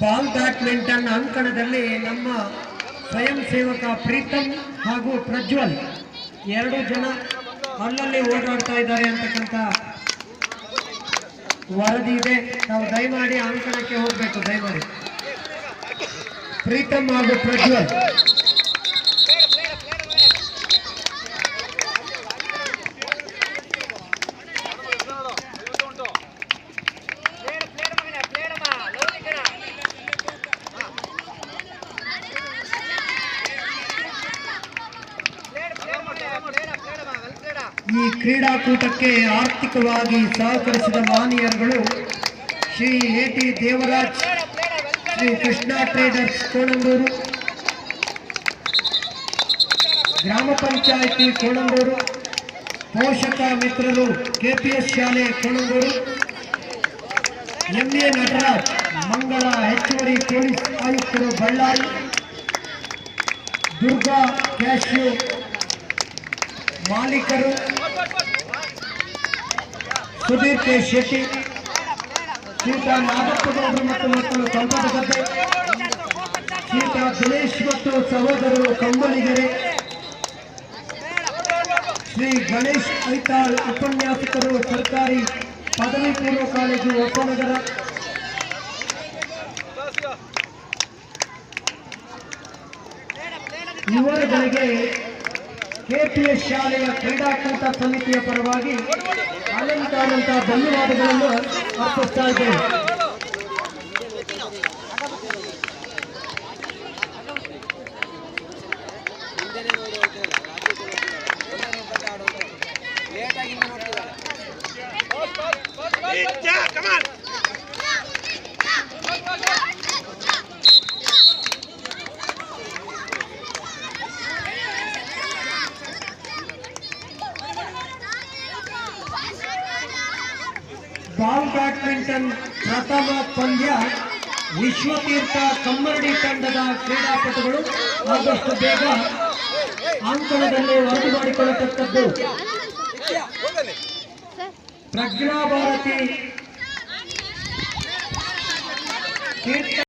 Ball badminton ಅಂಕಣದಲ್ಲಿ ನಮ್ಮ ಸ್ವಯಂ ಸೇವಕ ಪ್ರೀತಮ್ ಹಾಗೂ ಪ್ರಜ್ವಲ್ ಎರಡು ಜನ ಅಲ್ಲಲ್ಲಿ ಓಡಾಡ್ತಾ ಇದ್ದಾರೆ ಅಂತಕ್ಕಂಥ ವರದಿ ಇದೆ. ನಾವು ದಯಮಾಡಿ ಅಂಕಣಕ್ಕೆ ಹೋಗಬೇಕು, ದಯಮಾಡಿ. ಪ್ರೀತಮ್ ಹಾಗೂ ಪ್ರಜ್ವಲ್. ಈ ಕ್ರೀಡಾಕೂಟಕ್ಕೆ ಆರ್ಥಿಕವಾಗಿ ಸಹಕರಿಸಿದ ಮಾನಿಯರುಗಳು Shri A T Devaraj Shri Krishna traders Konandur ಗ್ರಾಮ ಪಂಚಾಯಿತಿ ಕೋಣಂದೂರು ಪೋಷಕ ಮಿತ್ರರು ಕೆಪಿಎಸ್ ಶಾಲೆ ಕೋಣಂದೂರು ಎಂಎ ನಟರಾಜ್, ಮಂಗಳ ಹೆಚ್ಚುವರಿ ಪೊಲೀಸ್ ಆಯುಕ್ತರು ಬಳ್ಳಾರಿ. ದುರ್ಗಾ ಕ್ಯಾಶ್ಯೂ ಮಾಲೀಕರು. ಸುಧೀರ್ ಕೆ ಶೆಟ್ಟಿ ಶ್ರೀಯುತ ನಾಗಪ್ಪಗೌಡರು ಮತ್ತು ಮಕ್ಕಳು ಶ್ರೀಯುತ ದಿನೇಶ್ ಮತ್ತು ಸಹೋದರರು ಕಂಬಳಿಗೆರೆ ಶ್ರೀ ಗಣೇಶ್ ಐತಾಳ್ ಉಪನ್ಯಾಸಕರು ಸರ್ಕಾರಿ ಪದವಿ ಪೂರ್ವ ಕಾಲೇಜು ಹೊಸನಗರ ಇವರುಗಳಿಗೆ ಕೆಪಿಎಸ್ ಶಾಲೆಯ ಕ್ರೀಡಾಕೂಟ ಸಮಿತಿಯ ಪರವಾಗಿ ಅನಂತಾನಂತ ಧನ್ಯವಾದಗಳನ್ನು ಅರ್ಪಿಸ್ತಾ ಬಾಲ್ ಬ್ಯಾಡ್ಮಿಂಟನ್ ಪ್ರಥಮ ಪಂದ್ಯ ವಿಶ್ವತೀರ್ಥ ಕಮ್ಮರಡಿ ತಂಡದ ಕ್ರೀಡಾಪಟುಗಳು ಆದಷ್ಟು ಬೇಗ ಅಂಕಣದಲ್ಲಿ ವರದಿ ಮಾಡಿಕೊಳ್ಳತಕ್ಕದ್ದು ప్రజ్ఞాభారతి కీర్తి